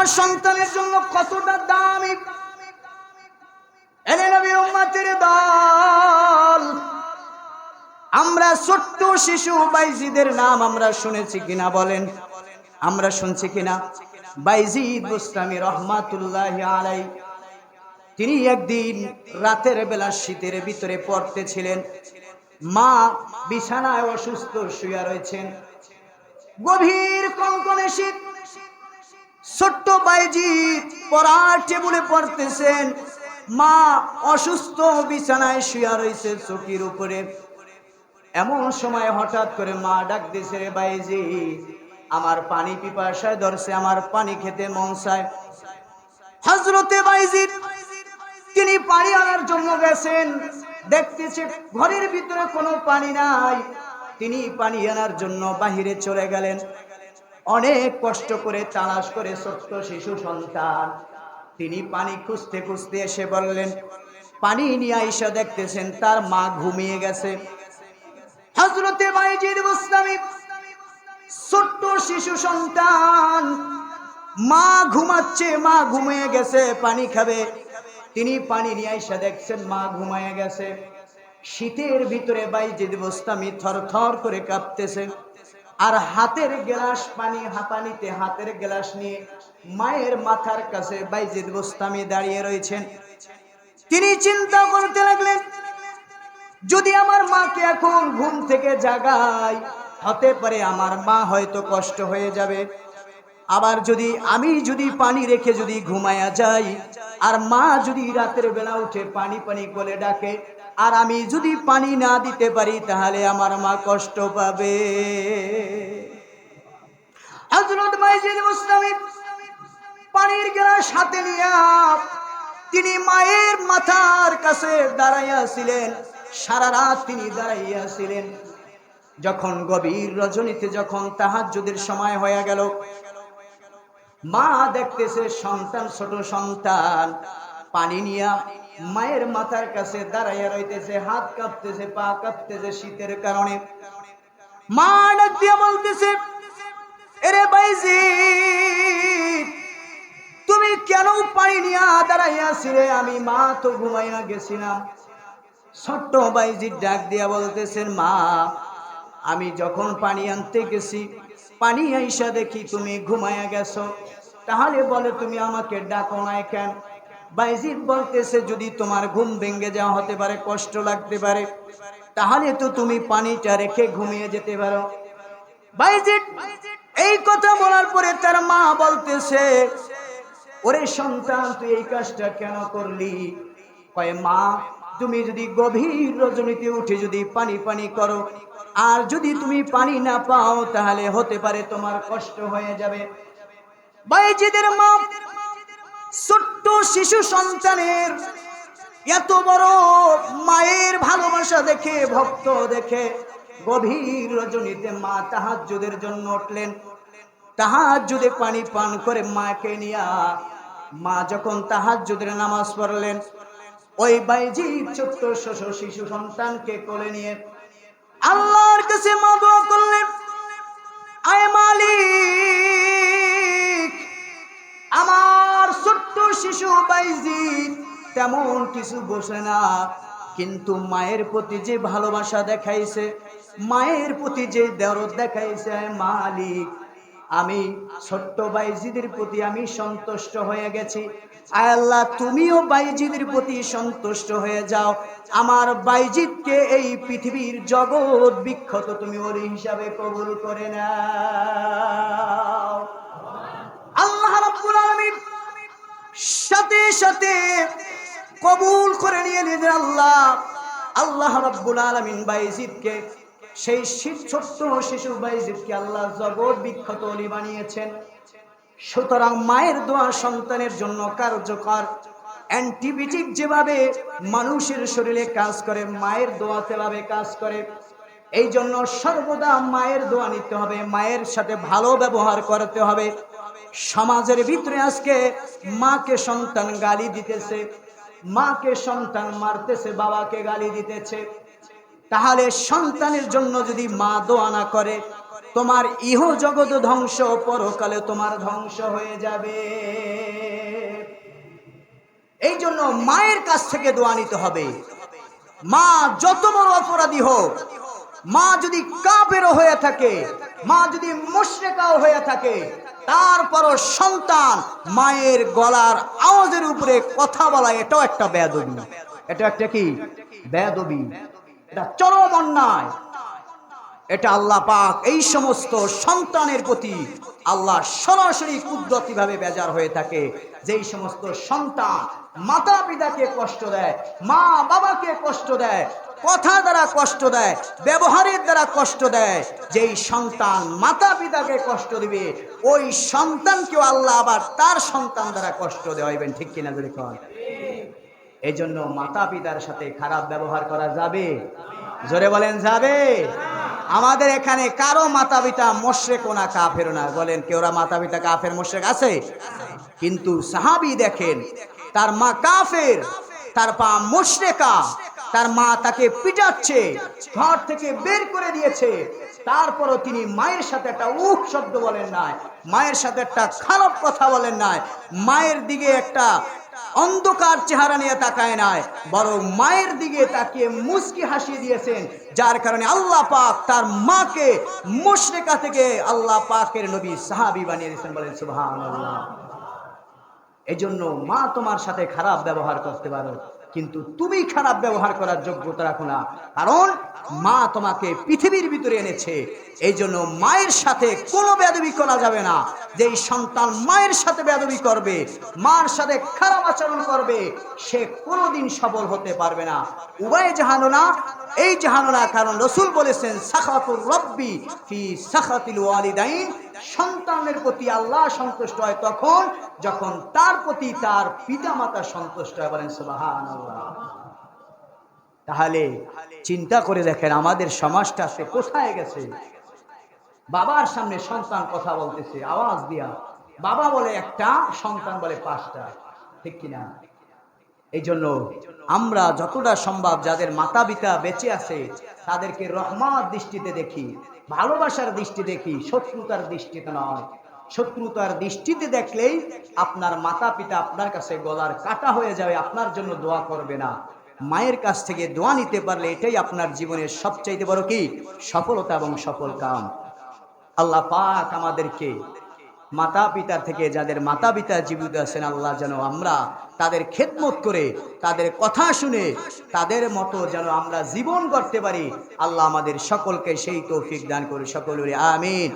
দোয়া সন্তানের জন্য কতটা দামি? আমরা ছোট্ট শিশু বাইজিদের নাম আমরা শুনেছি কিনা বলেন? আমরা শুনছি কিনা? বাইজিদ বুস্তামি রহমাতুল্লাহ আলাই তিনি একদিন রাতের বেলা শীতের ভিতরে পড়তেছিলেন। মা বিছানায় অসুস্থ শুয়ে রয়েছেন। গভীর কঙ্কনে শীত। ছোট্ট বাইজিৎ পড়ার টেবুলে পড়তেছেন। মা অসুস্থ বিছানায় শুয়া রয়েছে চকির উপরে। এমন সময় হঠাৎ করে মা ডাক দিছে রে বাইজি আমার পানি পিপাসায় ধরছে, আমার পানি খেতে মন চায়। হজরতে বাইজিৎ তিনি পানি আনার জন্য গেছেন। দেখতেছে ঘরের ভিতরে কোনো পানি নাই। তিনি পানি আনার জন্য বাহিরে চলে গেলেন। অনেক কষ্ট করে তালাশ করে ছোট্ট শিশু সন্তান। তিনি পানি খুঁজতে খুঁজতে এসে বললেন, পানি নিয়ে আইসা দেখতেছেন, তার মা ঘুমিয়ে গেছে। হজরতে বাইজির মুসলামী ছোট্ট শিশু সন্তান, মা ঘুমাচ্ছে, মা ঘুমিয়ে গেছে, পানি খাবে। তিনি পানি নিয়ে আইসা দেখছেন, মা ঘুমায় গেছে। শীতের ভিতরে বাইজিদ বোস্তামি থর থর করে কাঁপতেছে। আর হাতের গ্লাস পানি হাতানিতে হাতের গ্লাস নিয়ে মায়ের মাথার কাছে বাইজিদ বোস্তামি দাঁড়িয়ে রয়েছেন। তিনি চিন্তা করতে লাগলেন, যদি আমার মাকে এখন ঘুম থেকে জাগাই, হতে পারে আমার মা হয়তো কষ্ট হয়ে যাবে। আবার যদি আমি যদি পানি রেখে যদি ঘুমায়া যাই, আর মা যদি রাতের বেলা উঠে পানি পানি করে ডাকে আর আমি যদি পানি না দিতে পারি, তাহলে আমার মা কষ্ট পাবে। হযরত মাইজিদ মুসলামি পানির গ্লাস হাতে নিয়া তিনি মায়ের মাথার কাছে দাঁড়াইয়া ছিলেন, সারা রাত তিনি দাঁড়াইয়া ছিলেন। যখন গভীর রজনীতে যখন তাহাজ্জুদের সময় হয়ে গেল, মা দেখতেছে সন্তান, ছোট সন্তান, পানি নিয়া মায়ের মাথার কাছে দাঁড়াইয়া রইতেছে, হাত কাঁপতেছে, পা কাঁপতেছে শীতের কারণে। মা ডাক দিয়া বলতেছে, এরে বাইজি, তুমি কেন পানি নিয়া দাঁড়াইয়াছিলে আমি মা তো ঘুমাইয়া গেছিলাম। ছোট্ট বাইজি ডাক দিয়া বলতেছেন মা, আমি যখন পানি আনতে গেছি, পানি আইসা দেখি তুমি ঘুমাইয়া গেছো। তাহলে বলে তুমি আমাকে ডাকো নাই কেন? বাইজিদ বলতেছে, যদি তোমার ঘুম ভেঙে যাওয়া হতে পারে, কষ্ট লাগতে পারে, তাহলে তো তুমি পানিটা রেখে ঘুমিয়ে যেতে পারো। বাইজিদ এই কথা বলার পরে তার মা বলতেছে, ওরে সন্তান, তুই এই কাজটা কেন করলি? কয়, মা, তুমি যদি গভীর রজনীতে উঠে যদি পানি পানি করো, আর যদি তুমি পানি না পাও, তাহলে হতে পারে তোমার কষ্ট হয়ে যাবে। বাইজিদের মা ছোট্ট শিশু সন্তানের এত বড় মায়ের ভালোবাসা দেখে, ভক্ত দেখে গভীর রজনীতে মা তাহাজ্জুদের জন্য উঠলেন। তাহাজ্জুদে পানি পান করে মাকে নিয়া মা যখন তাহাজ্জুদের নামাজ পড়লেন, ওই বাইজি ছোট্ট শশ শিশু সন্তানকে কোলে নিয়ে আল্লাহর কাছে মা দোয়া করলেন। আয় মালিক! শিশু তেমন কিছু বসে না। কিন্তু মায়ের প্রতি যে ভালোবাসা দেখাইছে, মায়ের প্রতি যে দরদ দেখাইছে, মালিক, আমি ছোট্ট বাইজিদের প্রতি আমি সন্তুষ্ট হয়ে গেছি। আল্লাহ, তুমিও বাইজিদের প্রতি সন্তুষ্ট হয়ে যাও। আমার বাইজিদকে এই পৃথিবীর জগৎ বিখ্যাত তুমি ওর হিসাবে কবুল করে নাও আল্লাহ রাব্বুল আলামিন সাথে কবুল করে নিয়ে নিলেন আল্লাহ। আল্লাহ রাব্বুল আলামিন বাইজিদকে, সেই ছোট্ট শিশু বাইজিদকে আল্লাহ জগৎ বিখ্যাত অলি বানিয়েছেন। সুতরাং মায়ের দোয়া সন্তানের জন্য কার্যকর। অ্যান্টিবায়োটিক যেভাবে মানুষের শরীরে কাজ করে, মায়ের দোয়া তেভাবে কাজ করে এই জন্য সর্বদা মায়ের দোয়া নিতে হবে, মায়ের সাথে ভালো ব্যবহার করতে হবে। সমাজের ভিতরে আজকে মাকে সন্তান গালি দিতেছে, মাকে সন্তান মারতেছে, বাবাকে গালি দিতেছে। তাহলে সন্তানের জন্য যদি মা দোয়া না করে, তোমার ইহ জগৎ ধ্বংস, পরকালে তোমার ধ্বংস হয়ে যাবে। এই জন্য মায়ের কাছ থেকে দোয়া নিতে হবে। মা যত বড় অপরাধী হোক, মা যদি কাপেরও হয়ে থাকে মা যদি মুশরেকাও হয়ে থাকে, তারপরও সন্তান মায়ের গলার আওয়াজের উপরে কথা বলা, এটাও একটা বেয়াদবি। এটা একটা কি? বেয়াদবি। এটা চরম অন্যায়। এটা আল্লাহ পাক এই সমস্ত সন্তানের প্রতি আল্লাহ সরাসরি কুদরতি ভাবে বেজার হয়ে থাকে, যেই সমস্ত সন্তান মাতা পিতাকে কষ্ট দেয় মা বাবাকে কষ্ট দেয় কথা দ্বারা কষ্ট দেয়, ব্যবহারের দ্বারা কষ্ট দেয়। যেই সন্তান মাতা পিতাকে কষ্ট দিবে, ওই সন্তানকেও আল্লাহ আবার তার সন্তান দ্বারা কষ্ট দেওয়াইবেন, ঠিক কিনা যদি কন? এই জন্য মাতা পিতার সাথে খারাপ ব্যবহার করা যাবে। জোরে বলেন, যাবে? আমাদের এখানে কারও মাতা পিতা মোশরেক না, কাফের না। বলেন কেউরা মাতা পিতা কাফের, মোশরেক আছে? কিন্তু সাহাবি দেখেন, তার মা কাফের, তার পা মোশরেকা। তার মা তাকে পিটাচ্ছে, ঘর থেকে বের করে দিয়েছে। তারপরও তিনি মায়ের সাথে একটা উখ শব্দ বলেন নাই, মায়ের সাথে একটা খারাপ কথা বলেন নাই, মায়ের দিকে একটা অন্ধকার চেহারা নিয়ে তাকায় নাই, বরং মায়ের দিকে তাকিয়ে মুস্কি হাসিয়ে দিয়েছেন, যার কারণে আল্লাহ পাক তার মাকে মুশরিকা থেকে আল্লাহ পাকের নবী সাহাবি বানিয়ে দিয়েছেন বলেন সুবহানাল্লাহ। এই জন্য মা তোমার সাথে খারাপ ব্যবহার করতে পারো। কিন্তু তুমি খারাপ ব্যবহার করার যোগ্যতা রাখো না। কারণ মা তোমাকে পৃথিবীর ভিতরে এনেছে। এই জন্য মায়ের সাথে কোনো বেদবি করা যাবে না। যেই সন্তান মায়ের সাথে বেদবি করবে, মার সাথে খারাপ আচরণ করবে, সে কোনোদিন সফল হতে পারবে না। উভয় জাহানো না এই জাহানো না কারণ রসুল বলেছেন, সাখাতুর রব্বি ফি সাখাতিল ওয়ালিদাইন। সন্তানের প্রতি আল্লাহ সন্তুষ্ট হয় তখন, যখন তার প্রতি তার পিতামাতা সন্তুষ্ট হয়। বলেন, সুবহানাল্লাহ। তাহলে চিন্তা করে দেখেন, আমাদের সমাজটা সে কোথায় গেছে? বাবার সামনে সন্তান কথা বলতেছে, আওয়াজ দিয়া। বাবা বলে, একটা সন্তান বলে পাঁচটা। ঠিক কিনা? এই জন্য আমরা যতটা সম্ভব যাদের মাতা পিতা বেঁচে আছে, তাদেরকে রহমার দৃষ্টিতে দেখি, ভালোবাসার দৃষ্টি দেখি, শত্রুতার দৃষ্টিতে নয়। শত্রুতার দৃষ্টিতে দেখলেই আপনার মাতা পিতা আপনার কাছে গলার কাটা হয়ে যাবে, আপনার জন্য দোয়া করবে না। মায়ের কাছ থেকে দোয়া নিতে পারলে এটাই আপনার জীবনের সবচাইতে বড় কি? সফলতা এবং সফল কাম। আল্লাহ পাক আমাদেরকে মাতা পিতা থেকে যাদের মাতা পিতা জীবিত আছেন, আল্লাহ যেন আমরা তাদের খেদমত করে, তাদের কথা শুনে, তাদের মতো যেন আমরা জীবন করতে পারি। আল্লাহ আমাদের সকলকে সেই তৌফিক দান করে সকলের আমিন।